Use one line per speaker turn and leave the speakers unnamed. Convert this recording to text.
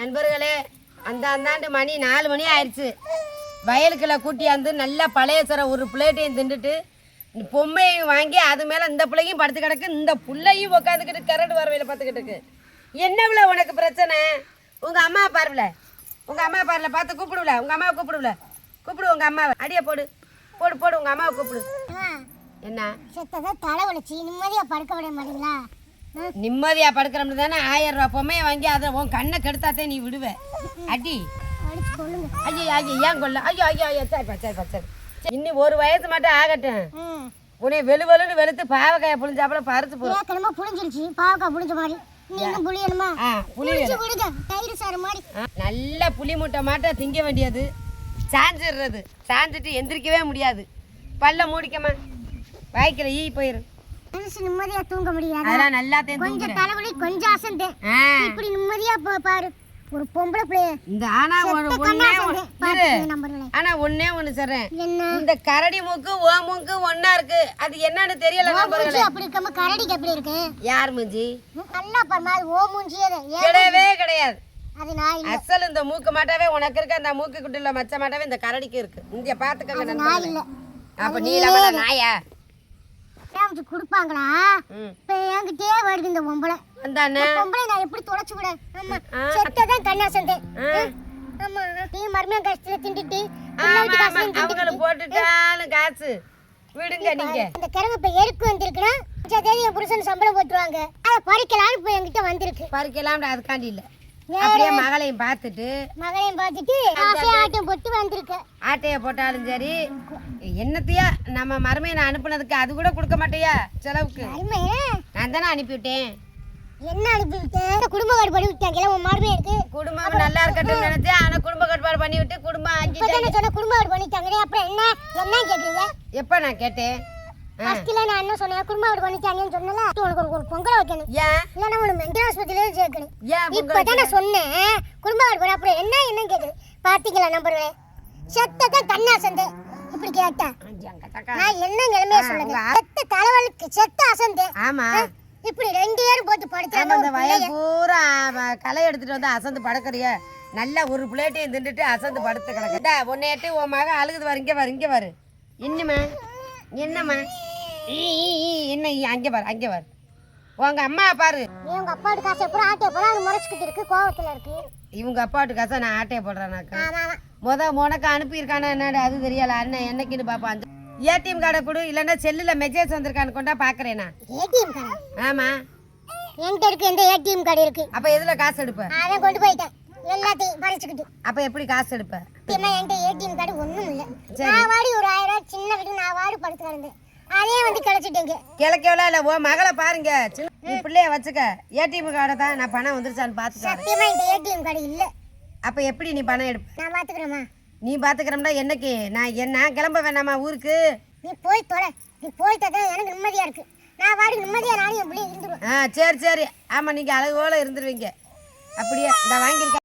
நண்பர்களே அந்த அந்தாண்டு மணி நாலு மணி ஆயிடுச்சு. வயலுக்குள்ள கூட்டியாந்து நல்லா பழைய சர ஒரு பிளேட்டையும் தின்னுட்டு இந்த பொம்மையும் வாங்கி அது மேலே இந்த பிள்ளையும் படுத்து கிடக்கு இந்த புள்ளையும் உட்காந்துக்கிட்டு கரண்ட் வரவையில் பார்த்துக்கிட்டு இருக்கு. என்னவுல உனக்கு பிரச்சனை? உங்கள் அம்மா பாருல உங்கள் அம்மா பாருல பார்த்து கூப்பிடுவல? உங்கள் அம்மாவை கூப்பிடுவல? கூப்பிடு உங்கள் அம்மாவை. அடியே போடு. போடு போடு உங்கள் அம்மாவை கூப்பிடு. என்ன?
செத்ததை தலை வலிச்சு நிம்மதியா படுக்க விட மாட்டீங்களா?
நிம்மதியாக படுக்கிறோம்னு தானே ஆயிரம் ரூபா பொம்மையை வாங்கி அதை உன் கண்ணை கெடுத்தாத்தே நீ விடுவ. அடி. ஐயோ ஐயோ ஏன் கொல்ல? ஐயோ ஐயோ ஐயோ சரிப்பா சரிப்பா சரி. இன்னும் ஒரு வயசு மட்டும் ஆகட்டும்.
ம்.
உன்னை வெளு வெளுன்னு வெளுத்து பாவக்காயை புளிஞ்சாப்புல போடும்
ஏற்கனவே புளிஞ்சிருச்சு பாவக்காய் புளிஞ்ச மாதிரி.
நல்ல புளி மூட்டை மாட்ட திங்க வேண்டியது. சாஞ்சிடுறது சாஞ்சிட்டு எந்திரிக்கவே முடியாது. பல்ல மூடிக்கமா வாய்க்கில் ஈ போயிரும்
மனுஷன் நிம்மதியா தூங்க முடியாது
அதெல்லாம் நல்லாத்தையும்
கொஞ்சம்
தூங்குறேன்.
தலைவலி கொஞ்சம் அசந்தேன்
ஆ.
இப்படி நிம்மதியா போ பாரு. ஒரு பொம்பளை பிள்ளைய
இந்த ஆனா ஒரு ஒண்ணே
நம்பர்களே
ஆனா ஒண்ணே ஒண்ணு சொல்றேன். இந்த கரடி மூக்கு ஓ மூக்கு ஒண்ணா இருக்கு. அது என்னன்னு தெரியல
மூஞ்சி அப்படி இருக்காம கரடிக்கு எப்படி இருக்கு?
யார் மூஞ்சி?
நல்லா பாருமா அது. ஓ மூஞ்சியே
கிடையவே கிடையாது. அசல் இந்த மூக்கு மாட்டாவே உனக்கு இருக்கு அந்த மூக்கு குட்டில மச்ச மாட்டாவே இந்த கரடிக்கு இருக்கு. இங்க பாத்துக்கங்க அப்ப நீ இல்லாம நாயா?
ஏன் கொடுப்பாங்களா? இப்ப என்கிட்டயே வருது இந்த பொம்பளை.
வந்தானே?
பொம்பளை நான் எப்படி தொலைச்சு விட? ஆமா. செத்ததான் கண்ணா சந்தேன்
ஆ.
ஆமா நீ மருமையா கஷ்டத்துல திண்டுட்டு.
அவங்களுக்கு போட்டுட்டாலும் காசு. விடுங்க நீங்க.
இந்த கிழங்கு இப்ப எருக்கு வந்திருக்குன்னா தேதி என் புருஷன் சம்பளம் போட்டுருவாங்க. அதை பறிக்கலாம்னு இப்ப என்கிட்ட வந்திருக்கு.
பறிக்கலாம் அதுக்காண்டி இல்ல? அப்படியே மகளையும் பார்த்துட்டு
மகளையும் பார்த்துட்டு ஆட்டம் போட்டு வந்திருக்கு.
ஆட்டைய போட்டாலும் சரி என்னத்தையா நம்ம மருமையை நான் அனுப்புனதுக்கு அது கூட கொடுக்க மாட்டியா செலவுக்கு? நான் தானே அனுப்பிவிட்டேன்.
என்ன அனுப்பிவிட்டேன் குடும்ப கார்டு பண்ணி விட்டாங்க உன் மாடுமே இருக்கு?
குடும்பம் நல்லா இருக்கட்டும் நினைச்சேன் ஆனா குடும்ப கட்டுப்பாடு பண்ணி விட்டு குடும்பம்
சொன்ன குடும்ப கார்டு பண்ணிட்டாங்களே அப்புறம் என்ன? என்ன கேக்குறீங்க?
எப்ப நான் கேட்டேன்.
ஃபர்ஸ்ட்ல நான் என்ன சொன்னேன்? குடும்ப கார்டு பண்ணிட்டாங்கன்னு சொன்னல உனக்கு ஒரு- பொங்கல் வைக்கணும்.
ஏன்
இல்லைன்னா உனக்கு மென்டல் ஆஸ்பத்திரியில சேர்க்கணும்.
ஏன்
இப்பதான் நான் சொன்னேன் குடும்ப கார்டு பண்ண அப்புறம் என்ன என்ன கேக்குது பாத்தீங்களா நம்பர் செத்ததான் கண்ணா சந்தை இப்படி கேட்டா.
பொங்கல்
நான் என்ன நிலைமைய சொல்லுங்க செத்த தலைவலிக்கு செத்த அசந்து.
ஆமா.
இப்படி ரெண்டு பேரும் போட்டு படுத்தாங்க
இந்த வயல் பூரா களை எடுத்துட்டு வந்து அசந்து படுக்கறிய? நல்லா ஒரு பிளேட்டையும் தின்னுட்டு அசந்து படுத்து கிடக்குடா உன்னையட்டு உன் மகன் அழுகுது வரு இங்கே வரு இங்கே வரு என்னம்மா என்னம்மா? என்ன அங்கே பாரு அங்கே பாரு. உங்க அம்மா பாரு.
நீ உங்க அப்பாவோட காசை பூரா ஆட்டிய பூரா அது முறைச்சிக்கிட்டு இருக்கு கோவத்துல இருக்கு.
இவங்க அப்பாட்டு காசை நான் ஆட்டையை போடுறேனாக்கா.
ஆமா ஆமா.
முத உனக்கு அனுப்பியிருக்கானா என்னடா அது தெரியல அண்ணன் என்னைக்குன்னு பார்ப்பான் ஏடிஎம் கார்டை கொடு இல்லைன்னா செல்லில் மெசேஜ் வந்திருக்கான்னு கொண்டா பார்க்குறேன்
ஏடிஎம் கார்டு?
ஆமாம்
என்கிட்ட இருக்கு எந்த ஏடிஎம் கார்டு இருக்கு.
அப்போ எதில் காசு எடுப்ப?
அதை கொண்டு போயிட்டேன். எல்லாத்தையும் பறிச்சுக்கிட்டு.
அப்போ எப்படி காசு எடுப்ப?
சத்தியமா என்கிட்ட ஏடிஎம் கார்டு ஒண்ணும் இல்ல. நான் வாடி ஒரு ஆயிரம் ரூபாய் சின்ன வீட்டுக்கு நான் படுத்து கிடந்தேன் அதே வந்து கிடைச்சிட்டேங்க
கிழக்கெவ்வளோ இல்லை ஓ மகளை பாருங்க. நீ பிள்ளைய வச்சுக்க. ஏடிஎம் கார்டை தான் நான் பணம் வந்துருச்சான்னு பார்த்துக்க.
சத்தியமா என்கிட்ட ஏடிஎம் கார்டு இல்ல.
அப்போ எப்படி நீ பணம் எடுப்ப?
நான் பாத்துக்கிறேம்மா.
நீ பார்த்துக்கிறோம்னா என்னைக்கு? நான் என்ன? நான் கிளம்ப வேணாமா ஊருக்கு?
நீ போய் தொலை. நீ போய் தான் எனக்கு நிம்மதியா இருக்கு. நான் வாடி நிம்மதியா நானும் என் இருந்துருவேன்
ஆ சரி சரி. ஆமாம் நீங்கள் அழகோல இருந்துருவீங்க. அப்படியே இந்த வாங்கியிருக்க.